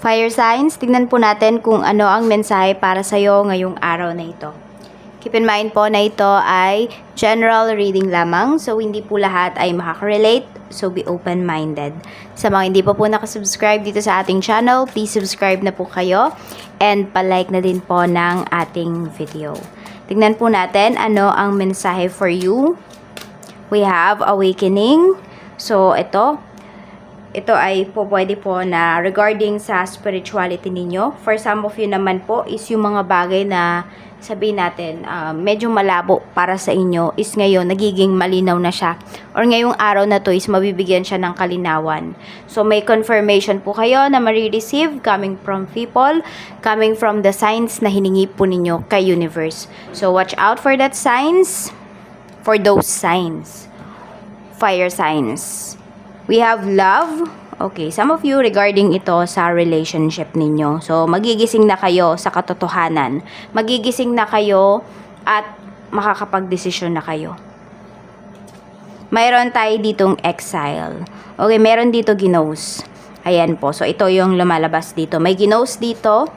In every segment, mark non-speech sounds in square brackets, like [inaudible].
Fire signs, tignan po natin kung ano ang mensahe para sa'yo ngayong araw na ito. Keep in mind po na ito ay general reading lamang, so hindi po lahat ay makaka-relate, so be open-minded. Sa mga hindi pa po nakasubscribe dito sa ating channel, please subscribe na po kayo and palike na din po ng ating video. Tignan po natin ano ang mensahe for you. We have awakening. So, ito, ito ay po pwede po na regarding sa spirituality ninyo. For some of you naman po is yung mga bagay na sabihin natin ah, medyo malabo para sa inyo is ngayon nagiging malinaw na siya. Or ngayong araw na to is mabibigyan siya ng kalinawan. So may confirmation po kayo na marireceive coming from people, coming from the signs na hiningi po ninyo kay universe. So watch out for that signs, for those signs. Fire signs. We have love. Okay, some of you regarding ito sa relationship ninyo. So, magigising na kayo sa katotohanan. Magigising na kayo at makakapagdesisyon na kayo. Mayroon tayo ditong exile. Okay, meron dito ginos. Ayan po. So, ito yung lumalabas dito. May ginos dito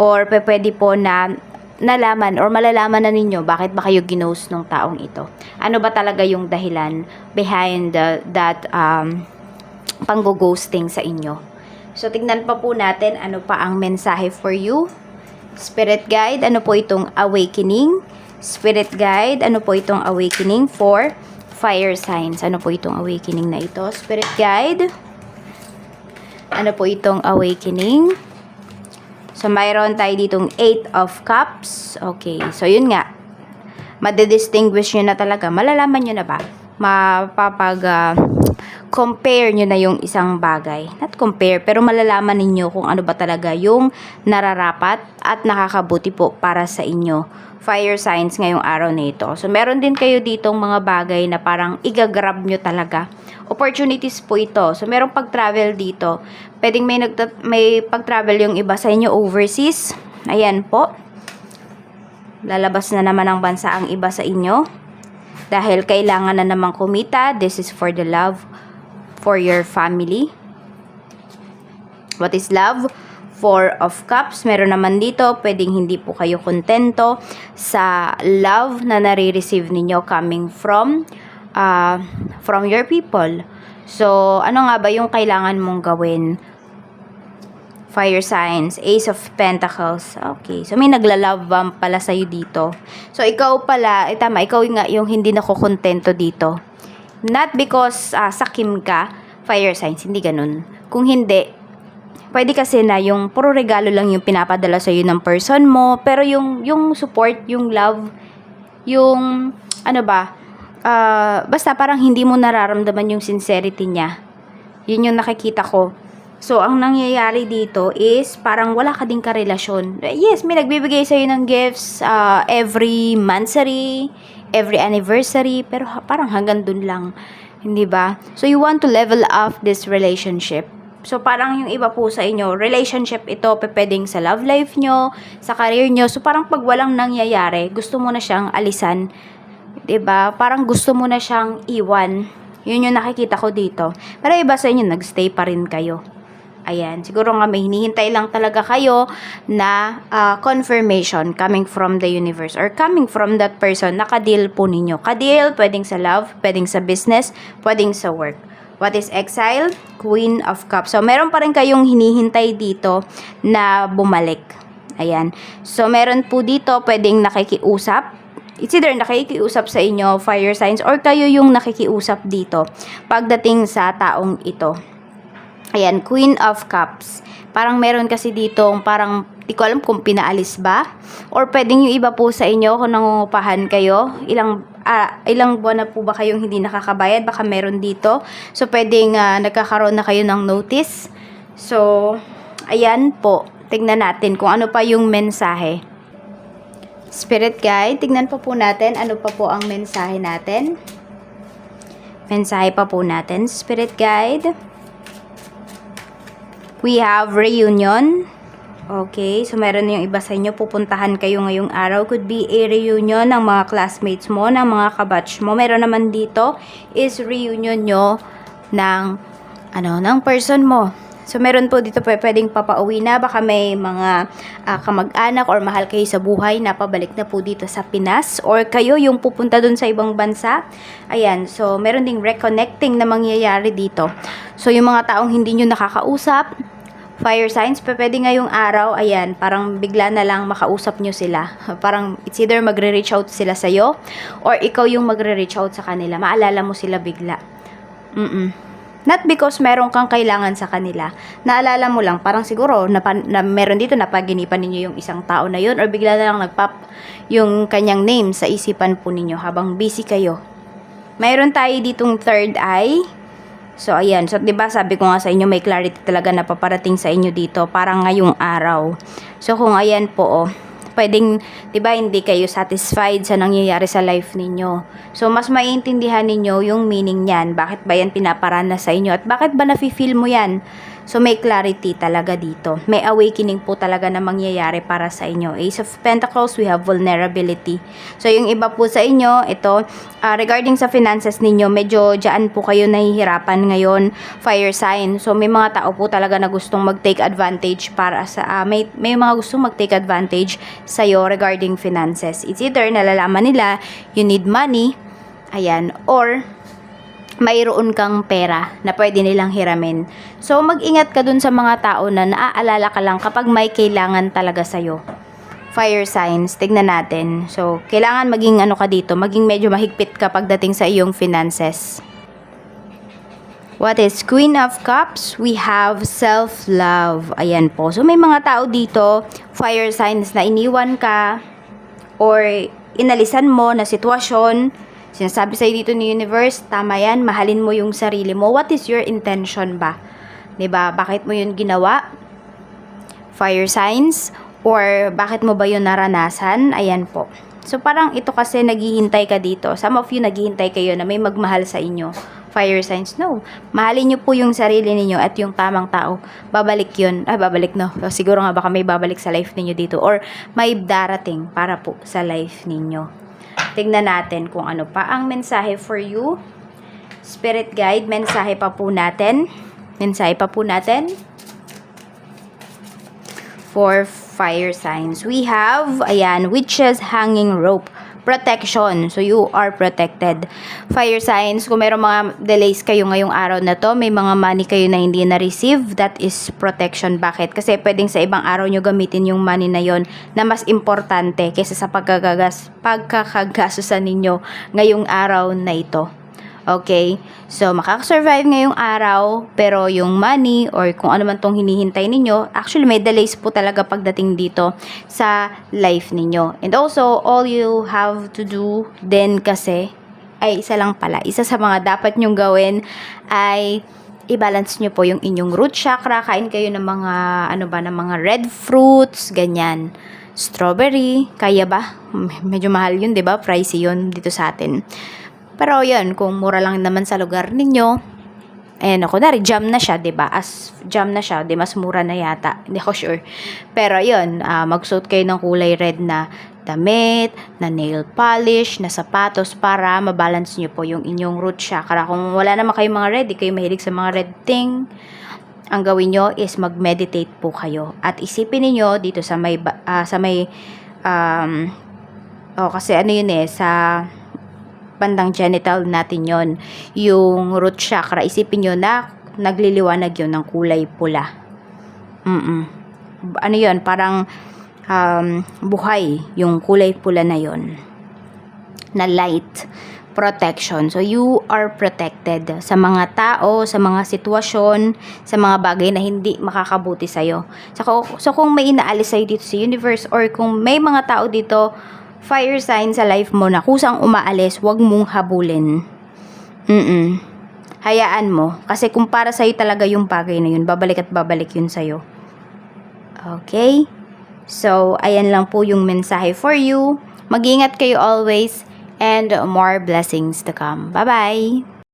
or pwede po na nalaman or malalaman na ninyo bakit ba kayo ginos ng taong ito. Ano ba talaga yung dahilan behind the, that um, panggo-ghosting sa inyo. So, tignan pa po natin ano pa ang mensahe for you. Spirit guide, ano po itong awakening? Spirit guide, ano po itong awakening for fire signs? Ano po itong awakening na ito? Spirit guide, ano po itong awakening? So, mayroon tayo ditong 8 of cups. Okay, so yun nga. Madidistinguish nyo na talaga. Malalaman nyo na ba? Mapapag... ah, compare nyo na yung isang bagay. Not compare, pero malalaman ninyo kung ano ba talaga yung nararapat at nakakabuti po para sa inyo. Fire signs ngayong araw na ito. So, meron din kayo ditong mga bagay na parang igagrab nyo talaga. Opportunities po ito. So, merong pag-travel dito. Pwedeng may, nagta- may pag-travel yung iba sa inyo overseas. Ayan po. Lalabas na naman ang bansa ang iba sa inyo. Dahil kailangan na namang kumita. This is for the love for your family. What is love? Four of Cups. Meron naman dito, pwedeng hindi po kayo kontento sa love na nare-receive ninyo coming from uh, from your people. So, ano nga ba yung kailangan mong gawin? Fire signs, Ace of Pentacles. Okay. So, may nagla-love bomb pala sa'yo dito. So, ikaw pala, eh, tama, ikaw nga yung hindi nakukontento dito. Not because ah, sakim ka, fire signs, hindi ganun. Kung hindi, pwede kasi na yung puro regalo lang yung pinapadala sa'yo ng person mo, pero yung, yung support, yung love, yung, ano ba, ah, basta parang hindi mo nararamdaman yung sincerity niya. Yun yung nakikita ko. So, ang nangyayari dito is parang wala ka din karelasyon. Yes, may nagbibigay sa'yo ng gifts ah, every monthsary, every anniversary, pero parang hanggang dun lang. Hindi ba? So, you want to level up this relationship. So, parang yung iba po sa inyo, relationship ito, pwedeng sa love life nyo, sa career nyo. So, parang pag walang nangyayari, gusto mo na siyang alisan. Ba? Parang gusto mo na siyang iwan. Yun yung nakikita ko dito. Pero iba sa inyo, nagstay pa rin kayo. Ayan, siguro nga may hinihintay lang talaga kayo na ah, confirmation coming from the universe or coming from that person na kadil po ninyo. Kadil, pwedeng sa love, pwedeng sa business, pwedeng sa work. What is exile? Queen of Cups. So, meron pa rin kayong hinihintay dito na bumalik. Ayan. So, meron po dito pwedeng nakikiusap. It's either nakikiusap sa inyo, fire signs, or kayo yung nakikiusap dito pagdating sa taong ito. Ayan, Queen of Cups. Parang meron kasi ditong parang di ko alam kung pinaalis ba or pwedeng yung iba po sa inyo kung nangungupahan kayo, ilang ah, ilang buwan na po ba kayong hindi nakakabayad, baka meron dito. So pwedeng ah, nagkakaroon na kayo ng notice. So ayan po, tignan natin kung ano pa yung mensahe. Spirit guide, tignan pa po natin ano pa po ang mensahe natin. Mensahe pa po natin, Spirit guide. We have reunion. Okay, so meron yung iba sa inyo, pupuntahan kayo ngayong araw. Could be a reunion ng mga classmates mo, ng mga kabatch mo. Meron naman dito is reunion nyo ng, ano, ng person mo. So, meron po dito pwedeng papauwi na. Baka may mga ah, kamag-anak or mahal kayo sa buhay na pabalik na po dito sa Pinas. Or kayo yung pupunta dun sa ibang bansa. Ayan. So, meron ding reconnecting na mangyayari dito. So, yung mga taong hindi nyo nakakausap, fire signs, pwede ngayong araw, ayan, parang bigla na lang makausap nyo sila. [laughs] Parang it's either magre-reach out sila sa'yo or ikaw yung magre-reach out sa kanila. Maalala mo sila bigla. Mm-mm. Not because meron kang kailangan sa kanila. Naalala mo lang, parang siguro na, na meron dito na paginipan ninyo yung isang tao na yun or bigla na lang nagpop yung kanyang name sa isipan po ninyo habang busy kayo. Mayroon tayo ditong third eye. So, ayan. So, ba sabi ko nga sa inyo, may clarity talaga na paparating sa inyo dito. Parang ngayong araw. So, kung ayan po, oh, pwedeng, di ba, hindi kayo satisfied sa nangyayari sa life ninyo. So, mas maiintindihan ninyo yung meaning niyan. Bakit ba yan pinaparana sa inyo? At bakit ba nafe-feel mo yan? So, may clarity talaga dito. May awakening po talaga na mangyayari para sa inyo. Ace of Pentacles, we have vulnerability. So, yung iba po sa inyo, ito, ah, regarding sa finances ninyo, medyo dyan po kayo nahihirapan ngayon, fire sign. So, may mga tao po talaga na gustong mag-take advantage para sa, ah, may, may mga gustong mag-take advantage sa'yo regarding finances. It's either nalalaman nila, you need money, ayan, or mayroon kang pera na pwede nilang hiramin. So, mag-ingat ka dun sa mga tao na naaalala ka lang kapag may kailangan talaga sa'yo. Fire signs, tignan natin. So, kailangan maging ano ka dito, maging medyo mahigpit ka pagdating sa iyong finances. What is Queen of Cups? We have self-love. Ayan po. So, may mga tao dito, fire signs na iniwan ka or inalisan mo na sitwasyon. Sinasabi sa'yo dito ni Universe, tama yan, mahalin mo yung sarili mo. What is your intention ba? ba Bakit mo yun ginawa? Fire signs? Or bakit mo ba yun naranasan? Ayan po. So, parang ito kasi naghihintay ka dito. Some of you naghihintay kayo na may magmahal sa inyo. Fire signs, no. Mahalin nyo po yung sarili ninyo at yung tamang tao. Babalik yun. Ay, babalik no. So, siguro nga baka may babalik sa life ninyo dito. Or may darating para po sa life ninyo. Tingnan natin kung ano pa ang mensahe for you. Spirit guide, mensahe pa po natin. Mensahe pa po natin for fire signs. We have, ayan, witches hanging rope. Protection. So, you are protected. Fire signs, kung meron mga delays kayo ngayong araw na to, may mga money kayo na hindi na-receive, that is protection. Bakit? Kasi pwedeng sa ibang araw nyo gamitin yung money na yon na mas importante kaysa sa pagkagagas, pagkakagasusan ninyo ngayong araw na ito. Okay? So, makakasurvive ngayong araw, pero yung money or kung ano man tong hinihintay ninyo, actually may delays po talaga pagdating dito sa life ninyo. And also, all you have to do din kasi, ay isa lang pala, isa sa mga dapat nyong gawin ay i-balance nyo po yung inyong root chakra. Kain kayo ng mga, ano ba, ng mga red fruits, ganyan. Strawberry, kaya ba? [laughs] Medyo mahal yun, di ba? Pricey yun dito sa atin. Pero yun, kung mura lang naman sa lugar ninyo, ayan ako, dari jam na siya, 'di ba? As jam na siya, 'di mas mura na yata. [laughs] Hindi ko sure. Pero yun, ah, magsuot kayo ng kulay red na damit, na nail polish, na sapatos para mabalance niyo po yung inyong root chakra. Kung wala naman kayong mga red, di kayo mahilig sa mga red thing, ang gawin nyo is mag-meditate po kayo. At isipin niyo dito sa may, ah, sa may, um, oh, kasi ano yun eh, sa bandang genital natin yon yung root chakra isipin nyo na nagliliwanag yun ng kulay pula. Mm ano yon parang um, buhay yung kulay pula na yon na light protection. So, you are protected sa mga tao, sa mga sitwasyon, sa mga bagay na hindi makakabuti sa'yo. So, so kung may inaalis sa'yo dito sa universe or kung may mga tao dito, fire sign sa life mo na kusang umaalis, wag mong habulin. Mm Hayaan mo. Kasi kung para sa'yo talaga yung bagay na yun, babalik at babalik yun sa'yo. Okay? So, ayan lang po yung mensahe for you. Mag-ingat kayo always and more blessings to come. Bye-bye!